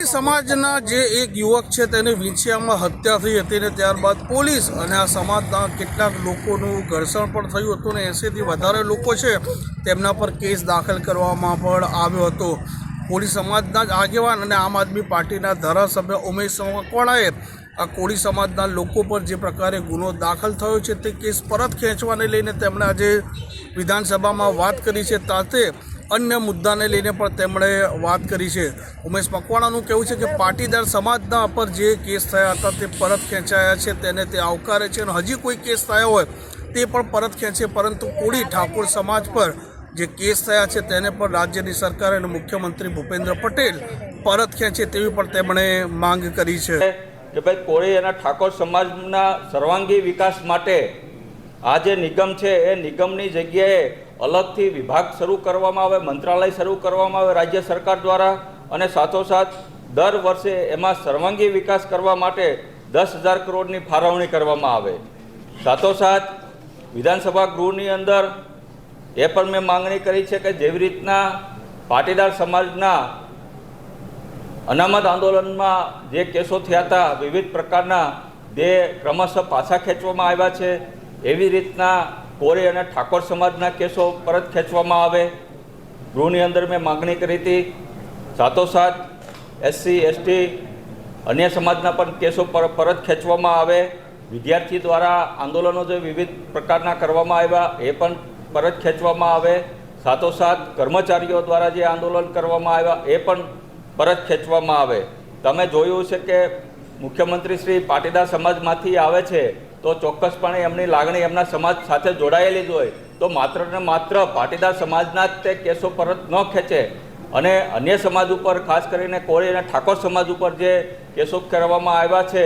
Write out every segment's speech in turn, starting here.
સમાજના જે એક યુવક છે તેની વિંછિયામાં હત્યા થઈ હતી ને ત્યારબાદ પોલીસ અને આ સમાજના કેટલાક લોકોનું ઘર્ષણ પણ થયું હતું ને એંસીથી વધારે લોકો છે તેમના પર કેસ દાખલ કરવામાં પણ આવ્યો હતો. કોળી સમાજના જ આગેવાન અને આમ આદમી પાર્ટીના ધારાસભ્ય ઉમેશ મકવાણાએ આ કોળી સમાજના લોકો પર જે પ્રકારે ગુનો દાખલ થયો છે તે કેસ પરત ખેંચવાને લઈને તેમણે આજે વિધાનસભામાં વાત કરી છે. સાથે અન્ય મુદ્દાને લઈને પણ તેમણે વાત કરી છે. ઉમેશ મકવાણાનું કહેવું છે કે પાટીદાર સમાજના પર જે કેસ થયા હતા તે પરત ખેંચાયા છે, તેને તે આવકારે છે અને હજી કોઈ કેસ થયા હોય તે પણ પરત ખેંચે, પરંતુ કોળી ઠાકોર સમાજ પર જે કેસ થયા છે તેને પણ રાજ્યની સરકાર અને મુખ્યમંત્રી ભૂપેન્દ્ર પટેલ પરત ખેંચે તેવી પણ તેમણે માંગ કરી છે. કે ભાઈ કોળી અને ઠાકોર સમાજના સર્વાંગી વિકાસ માટે આ જે નિગમ છે, એ નિગમની જગ્યાએ અલગથી વિભાગ શરૂ કરવામાં આવે, મંત્રાલય શરૂ કરવામાં આવે, રાજ્ય સરકાર દ્વારા અને સાથોસાથ દર વર્ષે એમાં સર્વાંગી વિકાસ કરવા માટે દસ હજાર કરોડની ફાળવણી કરવામાં આવે. સાથોસાથ વિધાનસભા ગૃહની અંદર એ પણ મેં માંગણી કરી છે કે જેવી રીતના પાટીદાર સમાજના અનામત આંદોલનમાં જે કેસો થયા હતા, વિવિધ પ્રકારના જે ક્રમશઃ પાછા ખેંચવામાં આવ્યા છે, એવી રીતના કોરી અને ઠાકોર સમાજના કેસો પરત ખેંચવામાં આવે. ગૃહની અંદર મેં માગણી કરી હતી. સાથોસાથ એસસી એસટી અન્ય સમાજના પણ કેસો પર, પરત ખેંચવામાં આવે. વિદ્યાર્થી દ્વારા આંદોલનો જે વિવિધ પ્રકારના કરવામાં આવ્યા, એ પણ પરત ખેંચવામાં આવે. સાથોસાથ કર્મચારીઓ દ્વારા જે આંદોલન કરવામાં આવ્યા, એ પણ પરત ખેંચવામાં આવે. તમે જોયું છે કે મુખ્યમંત્રી શ્રી પાટીદાર સમાજમાંથી આવે છે. તો ચોક્કસપણે એમની લાગણી એમના સમાજ સાથે જોડાયેલી જ હોય. તો માત્ર ને માત્ર પાટીદાર સમાજના જ તે કેસો પરત ન ખેંચે. અને અન્ય સમાજ ઉપર, ખાસ કરીને કોળી અને ઠાકોર સમાજ ઉપર જે કેસો કરવામાં આવ્યા છે,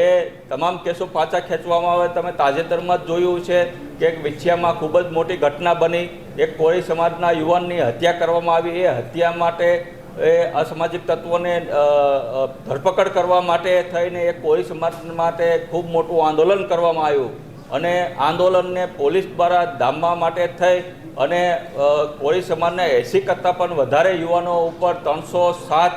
એ તમામ કેસો પાછા ખેંચવામાં આવે. તમે તાજેતરમાં જ જોયું છે કે એક વિછિયામાં ખૂબ જ મોટી ઘટના બની. એક કોળી સમાજના યુવાનની હત્યા કરવામાં આવી. એ હત્યા માટે એ અસામાજિક તત્વોને ધરપકડ કરવા માટે થઈને એક કોળી સમાજ માટે ખૂબ મોટું આંદોલન કરવામાં આવ્યું. અને આંદોલનને પોલીસ દ્વારા ધામવા માટે થઈ અને કોળી સમાજના એંસી કરતાં પણ વધારે યુવાનો ઉપર ત્રણસો સાત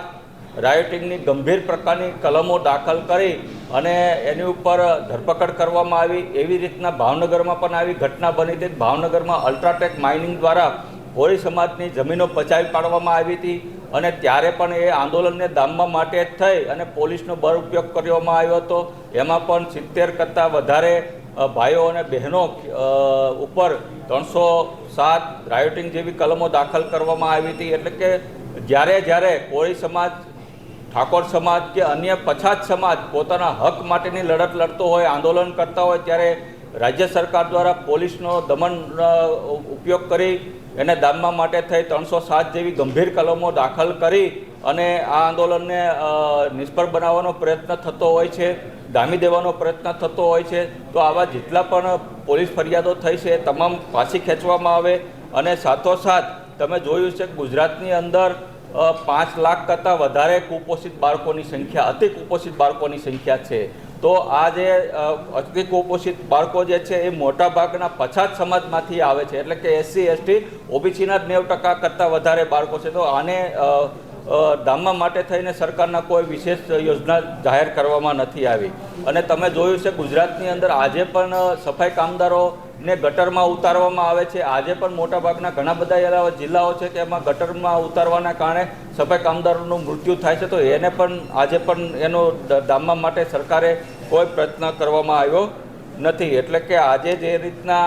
રાયોટિંગની ગંભીર પ્રકારની કલમો દાખલ કરી અને એની ઉપર ધરપકડ કરવામાં આવી. એવી રીતના ભાવનગરમાં પણ આવી ઘટના બની હતી. ભાવનગરમાં અલ્ટ્રાટેક માઇનિંગ દ્વારા કોળી સમાજની જમીનો પચાવી પાડવામાં આવી હતી. અને ત્યારે પણ એ આંદોલનને દામવા માટે જ થઈ અને પોલીસનો ઉપયોગ કરવામાં આવ્યો હતો. એમાં પણ સિત્તેર કરતાં વધારે ભાઈઓ અને બહેનો ઉપર ત્રણસો સાત રાયોટિંગ જેવી કલમો દાખલ કરવામાં આવી હતી. એટલે કે જ્યારે જ્યારે કોળી સમાજ, ઠાકોર સમાજ કે અન્ય પછાત સમાજ પોતાના હક માટેની લડત લડતો હોય, આંદોલન કરતા હોય, ત્યારે રાજ્ય સરકાર દ્વારા પોલીસનો દમન ઉપયોગ કરી એને દામવા માટે થઈ ત્રણસો સાત જેવી ગંભીર કલમો દાખલ કરી અને આ આંદોલનને નિષ્ફળ બનાવવાનો પ્રયત્ન થતો હોય છે ધામી દેવાનો પ્રયત્ન થતો હોય છે, તો આવા જેટલા પણ પોલીસ ફરિયાદો થઈ છે તમામ પાછી ખેંચવામાં આવે અને સાથોસાથ તમે જોયું છે ગુજરાતની અંદર પાંચ લાખ કરતાં વધારે કુપોષિત બાળકોની સંખ્યા, અતિ કુપોષિત બાળકોની સંખ્યા છે. તો આ જે અતિ કુપોષિત બાળકો જે છે એ મોટા ભાગના પછાત સમાજમાંથી આવે છે. એટલે કે એસસી એસટી ઓબીસીના નેવ ટકા કરતાં વધારે બાળકો છે. તો આને અ, માટે થઈને સરકારના કોઈ વિશેષ યોજના જાહેર કરવામાં નથી આવી. અને તમે જોયું છે ગુજરાતની અંદર આજે પણ સફાઈ કામદારોને ગટરમાં ઉતારવામાં આવે છે. આજે પણ મોટાભાગના ઘણા બધા એવા જિલ્લાઓ છે કે એમાં ગટરમાં ઉતારવાના કારણે સફાઈ કામદારોનું મૃત્યુ થાય છે. તો એને પણ આજે પણ એનો ડ- માટે સરકારે કોઈ પ્રયત્ન કરવામાં આવ્યો નથી. એટલે કે આજે જે રીતના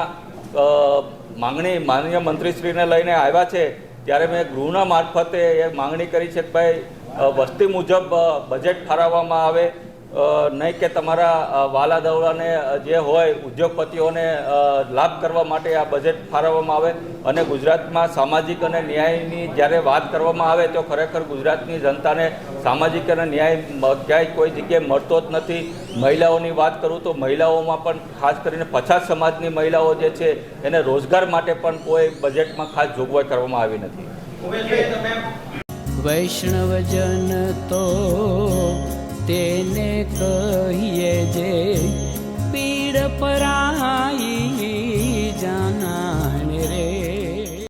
માંગણી માનનીય મંત્રીશ્રીને લઈને આવ્યા છે, ત્યારે મેં ગૃહના મારફતે એ માંગણી કરી છે કે ભાઈ વસ્તી મુજબ બજેટ ઠારવવામાં આવે. નહીં કે તમારા વાલા દવડાને જે હોય ઉદ્યોગપતિઓને લાભ કરવા માટે આ બજેટ ફાળવવામાં આવે અને ગુજરાતમાં સામાજિક અને ન્યાયની જ્યારે વાત કરવામાં આવે તો ખરેખર ગુજરાતની જનતાને સામાજિક અને ન્યાય ક્યાંય કોઈ જગ્યાએ મળતો જ નથી. મહિલાઓની વાત કરું તો મહિલાઓમાં પણ ખાસ કરીને પછાત સમાજની મહિલાઓ જે છે એને રોજગાર માટે પણ કોઈ બજેટમાં ખાસ જોગવાઈ કરવામાં આવી નથી. વૈષ્ણવજન તો કહીએ જે પીડ પરાઈ